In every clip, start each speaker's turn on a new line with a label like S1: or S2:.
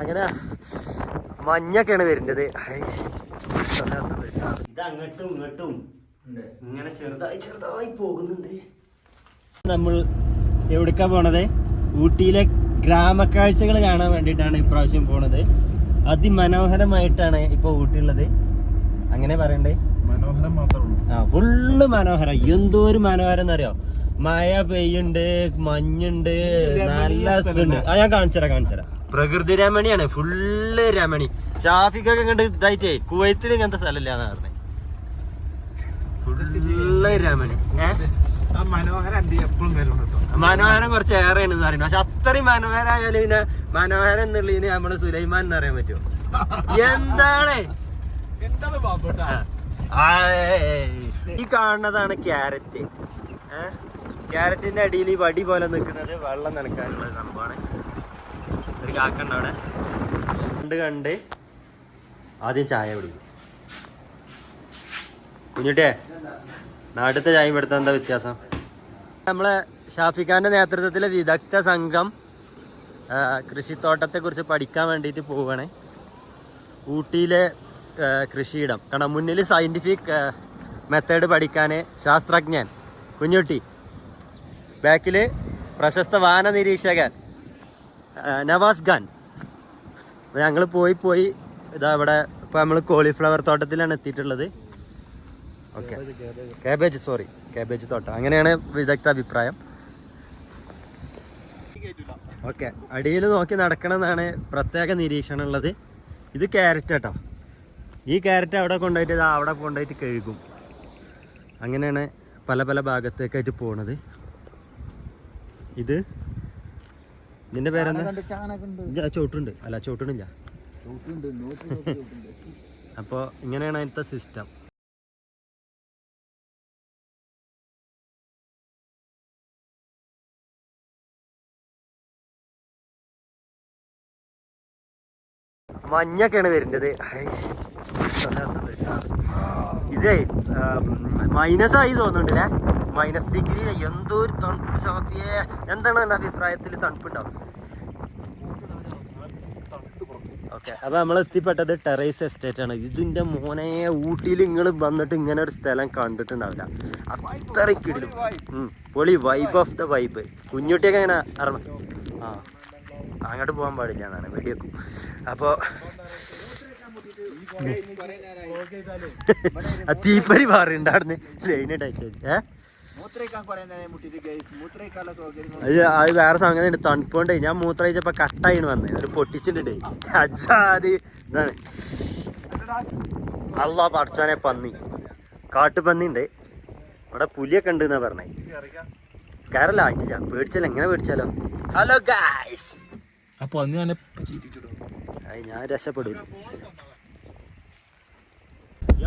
S1: അങ്ങനെ മഞ്ഞൊക്കെയാണ് വരുന്നത്. ഹൈ. ഇത് അങ്ങോട്ടും ഇങ്ങോട്ടും ഇങ്ങനെ ചെറുതായി ചെറുതായി പോകുന്നുണ്ട്. നമ്മൾ എവിടേക്കാ പോണത്? ഊട്ടിയിലെ ഗ്രാമക്കാഴ്ചകൾ കാണാൻ വേണ്ടിയിട്ടാണ് ഇപ്രാവശ്യം പോണത്. അതിമനോഹരമായിട്ടാണ് ഇപ്പോൾ ഊട്ടിയുള്ളത്. അങ്ങനെ പറയണ്ടേ?
S2: മനോഹരം മാത്രമേ
S1: ആ ഫുള്ള് മനോഹരം. എന്തോ ഒരു മനോഹരം എന്നറിയോ മഴ പെയ്യുണ്ട് മഞ്ഞുണ്ട് നല്ല ഇതുണ്ട്. ആ ഞാൻ കാണിച്ചുതരാം കാണിച്ചുതരാം. പ്രകൃതി രമണിയാണ് ഫുള്ള് രമണി. ഷാഫിക്കൊക്കെ ഇങ്ങോട്ട് ഇതായിട്ടേ കുവൈത്തിൽ ഇങ്ങനത്തെ സ്ഥലമില്ലാന്ന് പറഞ്ഞേ. ഫുള്ള് രമണി.
S2: മനോഹരം
S1: കുറച്ച് എന്ന് പറയുന്നത്. പക്ഷെ അത്രയും മനോഹരായാലും പിന്നെ മനോഹരം എന്നുള്ളതിന് നമ്മൾ സുലൈമാൻ എന്ന് പറയാൻ പറ്റുമോ? എന്താണ്? ഈ കാണുന്നതാണ് ക്യാരറ്റ്. ക്യാരറ്റിന്റെ അടിയിൽ ഈ വടി പോലെ നിൽക്കുന്നത് വെള്ളം നനക്കാനുള്ള സംഭവമാണ്. ഒരു കാക്കണ്ട അവിടെ. കണ്ട് കണ്ട് ആദ്യം ചായ കുടിക്കും. കുഞ്ഞുട്ടിയെ നാട്ടിലത്തെ ചായ ഇവിടുത്തെ എന്താ വ്യത്യാസം? നമ്മളെ ഷാഫിഖാന്റെ നേതൃത്വത്തിലെ വിദഗ്ധ സംഘം കൃഷിത്തോട്ടത്തെ കുറിച്ച് പഠിക്കാൻ വേണ്ടിയിട്ട് പോവുകയാണ് ഊട്ടിയിലെ കൃഷിയിടം. കാരണം മുന്നിൽ സയന്റിഫിക് മെത്തേഡ് പഠിക്കാൻ ശാസ്ത്രജ്ഞൻ. കുഞ്ഞുട്ടി. ബാക്കിൽ പ്രശസ്ത വാന നിരീക്ഷകൻ. നവാസ് ഖാൻ. ഞങ്ങൾ പോയി പോയി ഇതാ ഇവിടെ ഇപ്പോൾ നമ്മൾ കോളിഫ്ലവർ തോട്ടത്തിലാണ് എത്തിയിട്ടുള്ളത്. ഓക്കെ കാബേജ് സോറി കാബേജ് തോട്ടം. അങ്ങനെയാണ് വിദഗ്ധ അഭിപ്രായം. ഓക്കെ അടിയിൽ നോക്കി നടക്കണം എന്നാണ് പ്രത്യേക നിരീക്ഷണം ഉള്ളത്. ഇത് ക്യാരറ്റ് കേട്ടോ. ഈ ക്യാരറ്റ് അവിടെ കൊണ്ടുപോയിട്ട് ഇത് അവിടെ കൊണ്ടുപോയിട്ട് കഴുകും. അങ്ങനെയാണ് പല പല ഭാഗത്തേക്കായിട്ട് പോണത്. ഇത് ഇതിന്റെ പേരെന്താ? ചോട്ടുണ്ട്. അല്ല ചോട്ടണില്ല അപ്പോൾ ഇങ്ങനെയാണ് അതിന്റെ സിസ്റ്റം മഞ്ഞൊക്കെയാണ് വരുന്നത്. ഇതേ. മൈനസ് ആയി തോന്നുന്നുണ്ടല്ലേ? മൈനസ് ഡിഗ്രി എന്തോ ഒരു തണുപ്പ് ശവപ്പിയെ എന്താണ് എന്റെ അഭിപ്രായത്തിൽ തണുപ്പുണ്ടാവും? ഓക്കെ. അപ്പൊ നമ്മൾ എത്തിപ്പെട്ടത് ടെറൈസ് എസ്റ്റേറ്റ് ആണ്. ഇതിന്റെ മോനെ ഊട്ടിയിൽ നിങ്ങൾ വന്നിട്ട് ഇങ്ങനെ ഒരു സ്ഥലം കണ്ടിട്ടുണ്ടാവില്ല. അത്രയ്ക്കിടും. പൊളി വൈബ് ഓഫ് ദ വൈബ് കുഞ്ഞുട്ടിയൊക്കെ അങ്ങനെ അറിയണം ആ അങ്ങോട്ട് പോകാൻ പാടില്ല എന്നാണ് വെടിവെക്കും അപ്പോൾ തീപ്പരി പാറുണ്ടായിരുന്നു ലൈനായിട്ട് അയച്ചത് ഏ? അത് വേറെ സംഗതി ഉണ്ട്. തണുപ്പോണ്ടേ ഞാൻ മൂത്ര മൂത്രയിച്ചപ്പോ കട്ടായിന് വന്നേ. ഒരു പൊട്ടിച്ചിട്ടുണ്ട് അജാതി ഇതാണ്. അള്ളാ പഠിച്ചോനെ പന്നി. കാട്ടുപന്നി ഉണ്ട് ഇവിടെ പുലിയൊക്കെ ഉണ്ട് എന്നാ പറഞ്ഞേ. കയറല്ല ആയിട്ടില്ല പേടിച്ചല്ലോ എങ്ങനെ പേടിച്ചാലോ? ഹലോ ഗായ്സ്
S2: അപ്പൊ അന്ന് ഞാൻ
S1: ഞാൻ രക്ഷപ്പെടില്ല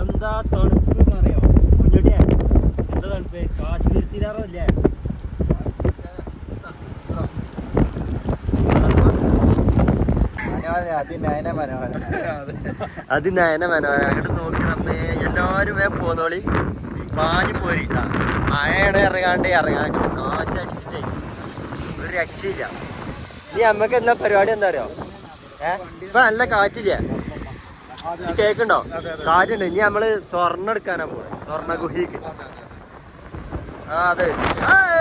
S1: എന്താ തണുപ്പ് പറയോ കുഞ്ഞുട്ടിയെ എന്താ തണുപ്പ്? കാശ്മീർ തീരാറല്ലേ
S3: അതിനയന മനോഹരം
S1: അത്. നയന മനോഹര അങ്ങോട്ട് നോക്കി റബ്ബേ. എല്ലാവരും വേ പോന്നോളി. പാഞ്ഞു പോരി. മഴയുടെ ഇറങ്ങാണ്ട് ഇറങ്ങാൻ കാറ്റടിച്ചിട്ടേ. ഒരു രക്ഷയില്ല. നീ അമ്മയ്ക്ക് എന്താ പരിപാടി എന്താ അറിയോ? ഇപ്പൊ നല്ല കാറ്റില്ലേ? കേക്കുണ്ടോ കാറ്റുണ്ട്. ഇനി നമ്മൾ സ്വർണം എടുക്കാനാ പോണേ സ്വർണ ഗുഹിക്ക് ആ അതെ ഏയ്!